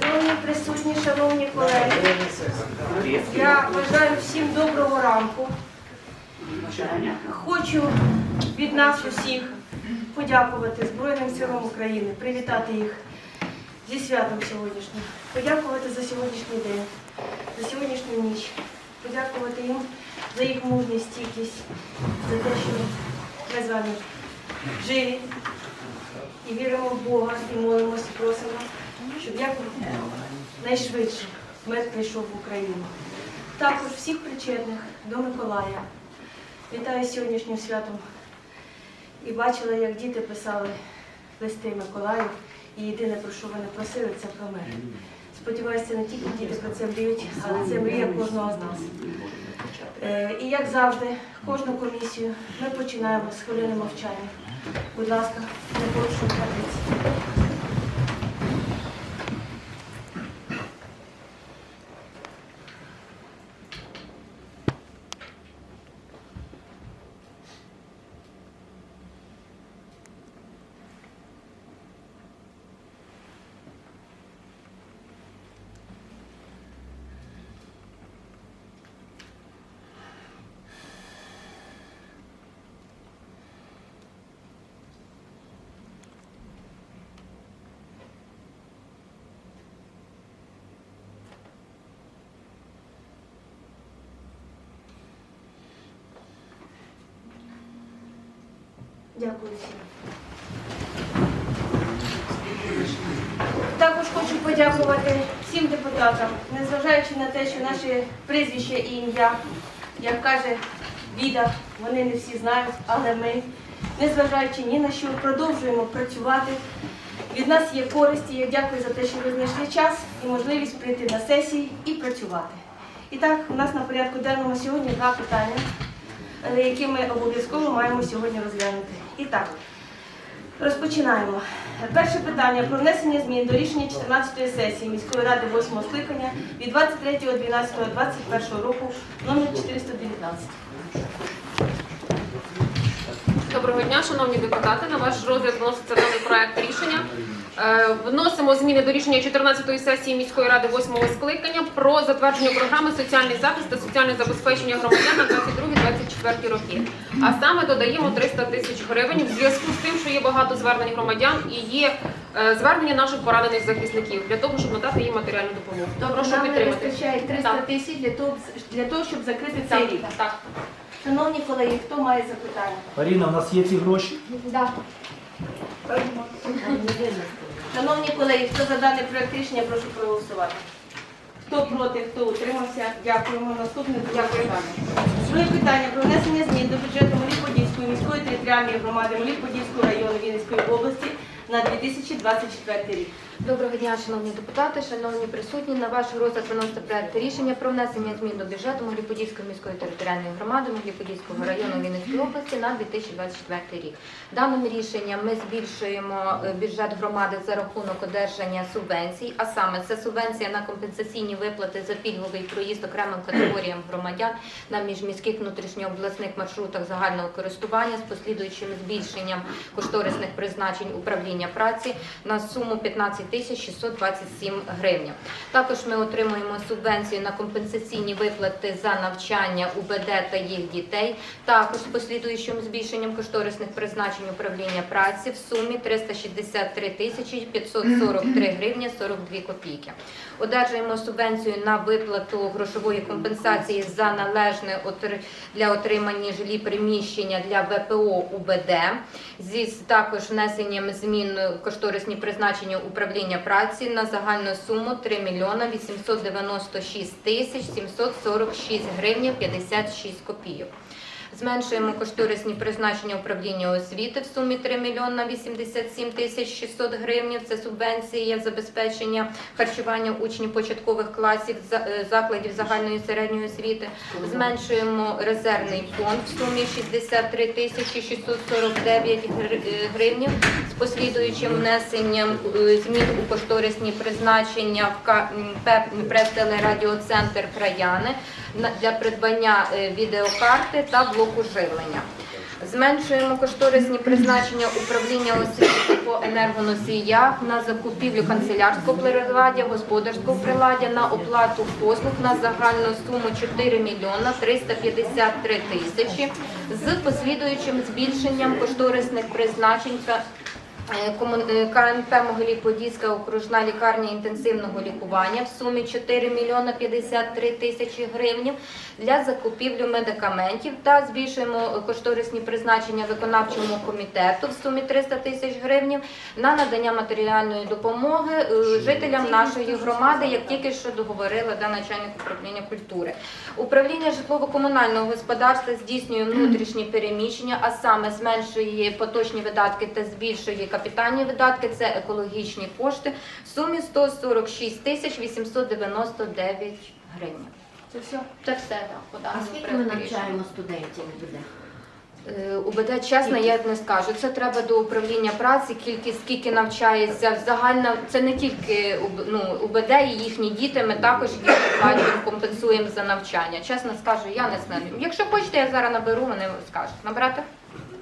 Шановні присутні, шановні колеги, я бажаю всім доброго ранку. Хочу від нас усіх подякувати Збройним силам України, привітати їх зі святом сьогоднішнім, подякувати за сьогоднішній день, за сьогоднішню ніч, подякувати їм за їх мужність, стійкість, за те, що ми з вами живі і віримо в Бога, і молимося, просимо, щоб як найшвидше мир прийшов в Україну. Також всіх причетних до Миколая. Вітаю сьогоднішнім святом. І бачила, як діти писали листи Миколаю. І єдине, про що вони просили, це про мир. Сподіваюся, не тільки діти про це мріють, але це мрія кожного з нас. Е, І як завжди, кожну комісію ми починаємо з хвилини мовчання. Будь ласка, не порушуйте традиції. Дякую всім. Також хочу подякувати всім депутатам, незважаючи на те, що наші прізвища і ім'я, як каже Віда, вони не всі знають, але ми, незважаючи ні на що, продовжуємо працювати. Від нас є користі. Я дякую за те, що ви знайшли час і можливість прийти на сесії і працювати. І так, у нас на порядку денному сьогодні два питання, які ми обов'язково маємо сьогодні розглянути. І так, Розпочинаємо. Перше питання про внесення змін до рішення 14-ї сесії міської ради 8 скликання від 23.12.21 року номер 419. Доброго дня, шановні депутати. На ваш розгляд вноситься даний проект рішення. Е, Вносимо зміни до рішення 14-ї сесії міської ради 8 скликання про затвердження програми соціальний захист та соціальне забезпечення громадян на 22-24 роки. А саме додаємо 300 тисяч гривень в зв'язку з тим, що є багато звернень громадян і є е, звернення наших поранених захисників для того, щоб надати їм матеріальну допомогу. Прошу нам не підтримати. вистачає 300 Так. тисяч для того, для того, щоб закрити цей Так, рік. так. Шановні колеги, хто має запитання? Маріна, у нас є ці гроші? Шановні колеги, хто за даний проєкт рішення, прошу проголосувати. Хто проти, хто утримався, дякуємо. Наступне питання. Друге питання про внесення змін до бюджету Моліподільської міської територіальної громади Моліподільського району Вінницької області на 2024 рік. Доброго дня, шановні депутати, шановні присутні. На ваш розгляд виноситься проект рішення про внесення змін до бюджету Могилів-Подільської міської територіальної громади Могилів-Подільського району Вінницької області на 2024 рік. Даним рішенням ми збільшуємо е, бюджет громади за рахунок одержання субвенцій, а саме це субвенція на компенсаційні виплати за пільговий проїзд окремим категоріям громадян на міжміських внутрішньообласних маршрутах загального користування з послідуючим збільшенням кошторисних призначень управління праці на суму 15 тисяч 627 гривень. Також ми отримуємо субвенцію на компенсаційні виплати за навчання УБД та їх дітей, також з послідуючим збільшенням кошторисних призначень управління праці в сумі 363 тисячі 543 гривні 42 копійки. Одержуємо субвенцію на виплату грошової компенсації за належне для отримання жилі приміщення для ВПО УБД зі також внесенням змін кошторисні призначення управління праці на загальну суму 3 мільйона 896 тисяч 746 гривень 56 копійок. Зменшуємо кошторисні призначення управління освіти в сумі 3 мільйона 87 тисяч 600 гривень. Це субвенція забезпечення харчування учнів початкових класів е, закладів загальної середньої освіти. Зменшуємо резервний фонд в сумі 63 тисячі 649 гр- е, гривень з послідуючим внесенням е, змін у кошторисні призначення в м, прес-телерадіоцентр краяни для придбання е, відеокарти та блоку живлення. Зменшуємо кошторисні призначення управління освіти по енергоносіях на закупівлю канцелярського приладдя, господарського приладдя, на оплату послуг на загальну суму 4 мільйона 353 тисячі з послідуючим збільшенням кошторисних призначень КНП Могилів-Подільська окружна лікарня інтенсивного лікування в сумі 4 мільйона 53 тисячі гривень для закупівлю медикаментів та збільшуємо кошторисні призначення виконавчому комітету в сумі 300 тисяч гривень на надання матеріальної допомоги е, жителям нашої громади, як тільки що договорила да, начальник управління культури. Управління житлово-комунального господарства здійснює внутрішні переміщення, а саме зменшує поточні видатки та збільшує капітальні видатки. Це екологічні кошти в сумі 146 тисяч 899 гривень. Це все. Це все так, А скільки ми рішення. навчаємо студентів буде? Е, УБД, чесно, я не скажу. Це треба до управління праці, кількість скільки навчається. Загальна це не тільки УБ- ну, УБД і їхні діти. Ми також їх оплачуємо, компенсуємо за навчання. Чесно скажу, я не знаю. Якщо хочете, я зараз наберу, вони скажуть. Набрати?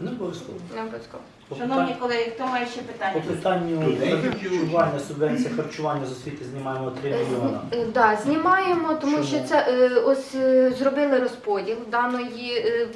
Не обов'язково. Не обов'язково. Шановні колеги, хто має ще По питання? питанню харчування, субвенція харчування з освіти знімаємо 3 мільйона. Е, Да, знімаємо, тому Чому? що це е, ось е, зробили розподіл даної. е,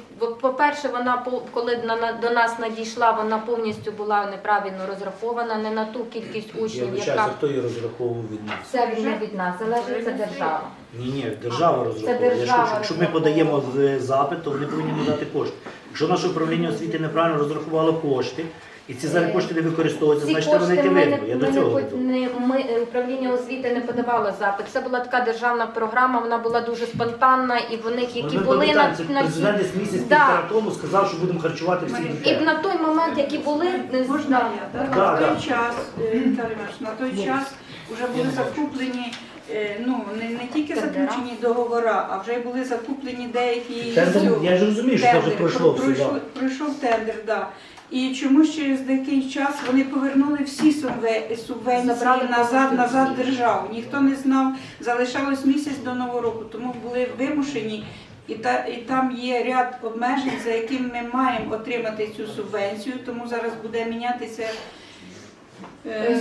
По-перше, вона по- коли на- на- до нас надійшла, вона повністю була неправильно розрахована, не на ту кількість Я учнів, вибачаюся, яка хто її розраховував від нас? це не від нас, залежить це держава. Ні, ні, держава розраховує. держава Якщо, якщо ми розраховує. подаємо запит, то вони повинні надати кошти. Якщо наше управління освіти неправильно розрахувало кошти, і ці зараз кошти не використовуються, Ці значить вони кошти не ми не, винні. Я ми до не, цього веду. не ми е, управління освіти не подавало запит. Це була така державна програма, вона була дуже спонтанна, і в них, які Ми були на, пам'ятаємо, це на президент десь місяць Да. півтора тому сказав, що будемо харчувати всіх і дітей. на той момент, які були е, Можна да. я? Так? Да, на да. той час, е, Віталій Іванович, на той час вже були закуплені, е, ну не, не тільки заключені договори, а вже й були закуплені деякі Тендер, цю- я ж розумію, що це вже пройшло Про- все. пройшло- да. Пройшов тендер, да. І чомусь через деякий час вони повернули всі субве- субвенції Забрали назад, повністю назад всі. державу. Ніхто не знав, залишалось місяць до нового року, тому були вимушені. І, та, і там є ряд обмежень, за яким ми маємо отримати цю субвенцію, тому зараз буде мінятися,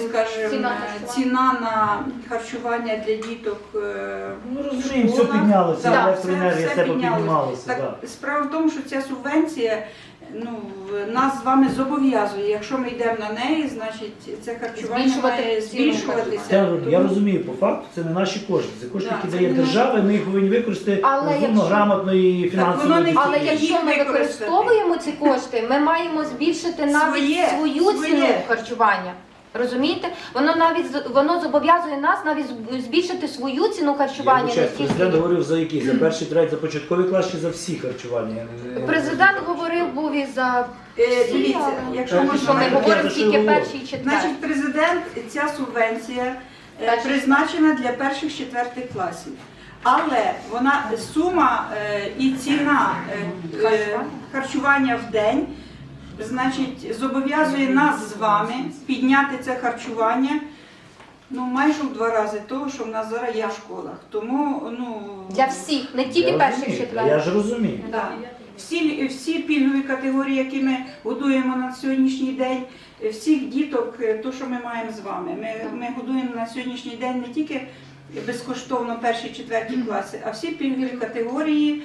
скажімо, ціна ціна, на харчування для діток. е, Ну розуміємо, все піднялося, Да, електроенергія, все- все все попіднімалося. Так, да. справа в тому, що ця субвенція ну, в- нас з вами зобов'язує. Якщо ми йдемо на неї, значить це харчування Збільшувати має ціну збільшуватися. Я, Тому- я розумію, по факту це не наші кошти. Це кошти, Да, які це дає не держава, і ми їх повинні використати Але розумно, якщо- грамотно і фінансово. воно не ефективно. Але якщо ми використати. використовуємо ці кошти, ми маємо збільшити навіть Своє, свою своє. ціну харчування. Розумієте? Воно навіть з- воно зобов'язує нас навіть збільшити свою ціну харчування. не вибачаюсь, президент говорив за які? За перший, третій, за початковий клас чи за всі харчування? Президент говорив був і за Е, всі, Дивіться, але- якщо Так, можна що ми я говоримо тільки говорю. перший і четвертий. Значить, президент, ця субвенція е, Перший. призначена для перших четвертих класів. Але вона сума е, і ціна е, е, харчування в день, значить, зобов'язує нас з вами підняти це харчування. Ну, майже в два рази того, що в нас зараз є в школах. Тому, ну для всіх, не тільки Я перших розумію, четвертих. Я ж розумію. Да. Всі, всі пільгові категорії, які ми годуємо на сьогоднішній день, всіх діток, е, то, що ми маємо з вами. Ми, ми годуємо на сьогоднішній день не тільки безкоштовно перші четверті класи, а всі пільгові категорії,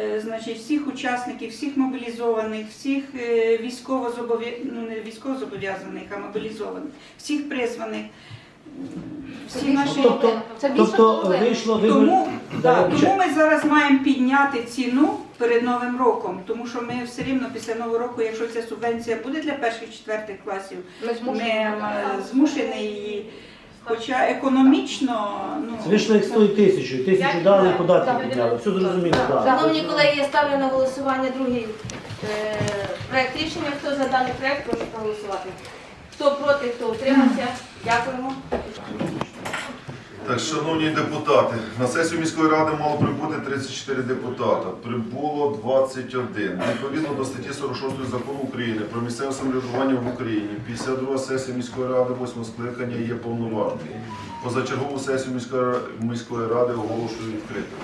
е, значить, всіх учасників, всіх мобілізованих, всіх е, військово-зобов'я- ну, не військово-зобов'язаних, а мобілізованих, всіх призваних. Всі наші Тобто- Це Тобто вийшло ви тому, Да, тому ми зараз маємо підняти ціну перед Новим роком, тому що ми все рівно після Нового року, якщо ця субвенція буде для перших четвертих класів, Ми ми змушені. е, змушені її. Хоча економічно, ну Це вийшло як тисячу, і тисячу дали, і податки підняли. Все зрозуміло, так. Шановні колеги, я ставлю на голосування другий е, проект рішення. Хто за даний проект, прошу проголосувати. Хто проти, хто утримався. Дякуємо. Так, шановні депутати, на сесію міської ради мало прибути 34 депутата. Прибуло 21. Відповідно до статті 46 закону України про місцеве самоврядування в Україні, 52 сесія міської ради, 8 скликання є повноважною. Позачергову сесію міської, ради оголошую відкритою.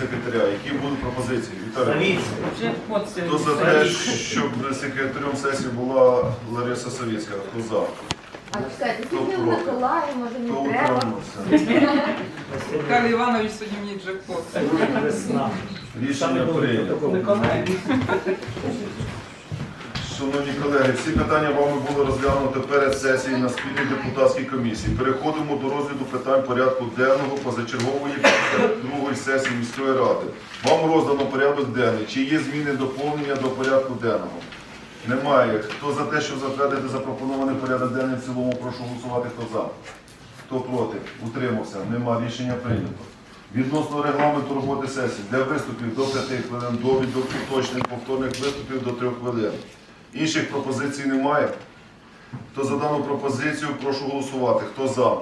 Секретаря. Які будуть пропозиції? Віталій. Хто за те, щоб секретарем сесії була Лариса Савіцька? Хто за? А чекайте, Хто скільки в проти? Миколаї, може Хто не треба? утримався? Віталій Іванович сьогодні мені джекпот. Рішення прийнято. Шановні колеги, всі питання вами було розглянуто перед сесією на спільній депутатській комісії. Переходимо до розгляду питань порядку денного позачергової 52-ї сесії міської ради. Вам роздано порядок денний. Чи є зміни доповнення до порядку денного? Немає. Хто за те, щоб затвердити запропонований порядок денний в цілому, прошу голосувати. Хто за? Хто проти? Утримався. Нема. Рішення прийнято. Відносно регламенту роботи сесії для виступів до 5 хвилин, довідок уточнень, повторних виступів до 3 хвилин. Інших пропозицій немає. Хто за дану пропозицію, прошу голосувати. Хто за?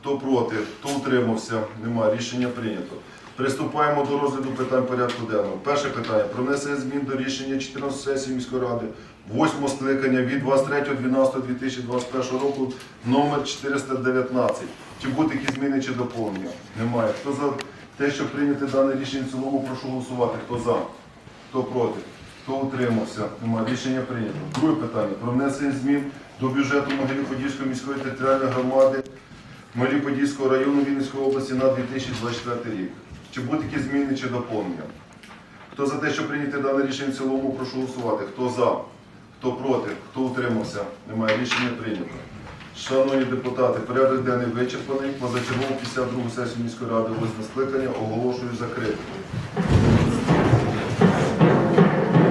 Хто проти? Хто утримався? Немає. Рішення прийнято. Приступаємо до розгляду питань порядку денного. Перше питання про змін до рішення 14 сесії міської ради, 8 скликання від 23.12.2021 року номер 419. Чи будуть які зміни чи доповнення? Немає. Хто за те, щоб прийняти дане рішення в цілому, прошу голосувати. Хто за? Хто проти? Хто утримався? Немає. Рішення прийнято. Друге питання про внесення змін до бюджету Могилів-Подільської міської територіальної громади Могилів-Подільського району Вінницької області на 2024 рік. Чи будуть які зміни чи доповнення? Хто за те, щоб прийняти дане рішення в цілому, прошу голосувати. Хто за? Хто проти? Хто утримався? Немає. Рішення прийнято. Шановні депутати, порядок денний вичерпаний. Позачергову 52 сесію міської ради восьме скликання оголошую закритим.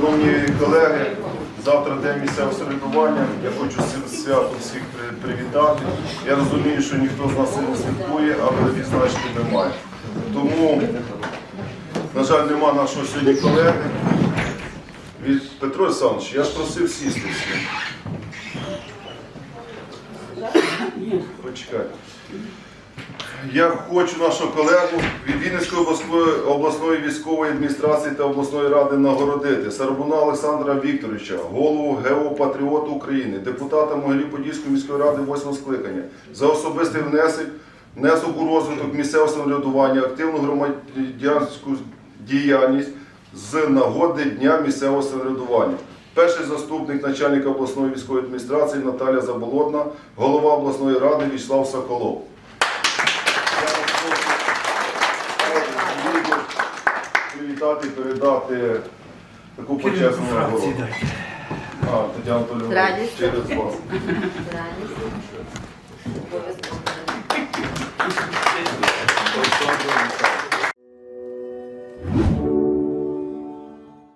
Шановні колеги, завтра день місцевого самоврядування. Я хочу з святом всіх привітати. Я розумію, що ніхто з нас не святкує, але відзначити немає. Тому, на жаль, нема нашого сьогодні колеги. Від Петро Олександрович, я ж просив сісти всі. Почекай. Я хочу нашого колегу від Вінницької обласної, обласної військової адміністрації та обласної ради нагородити Сарбуна Олександра Вікторовича, голову ГО Патріоту України, депутата Могилів-Подільської міської ради 8 скликання, за особистий внесок, внесок у розвиток місцевого самоврядування, активну громадянську діяльність з нагоди Дня місцевого самоврядування. Перший заступник начальника обласної військової адміністрації Наталя Заболотна, голова обласної ради Вячеслав Соколов. Привітати і передати таку почесну нагороду. А, Тетяна Анатолійовна, через вас. Радість.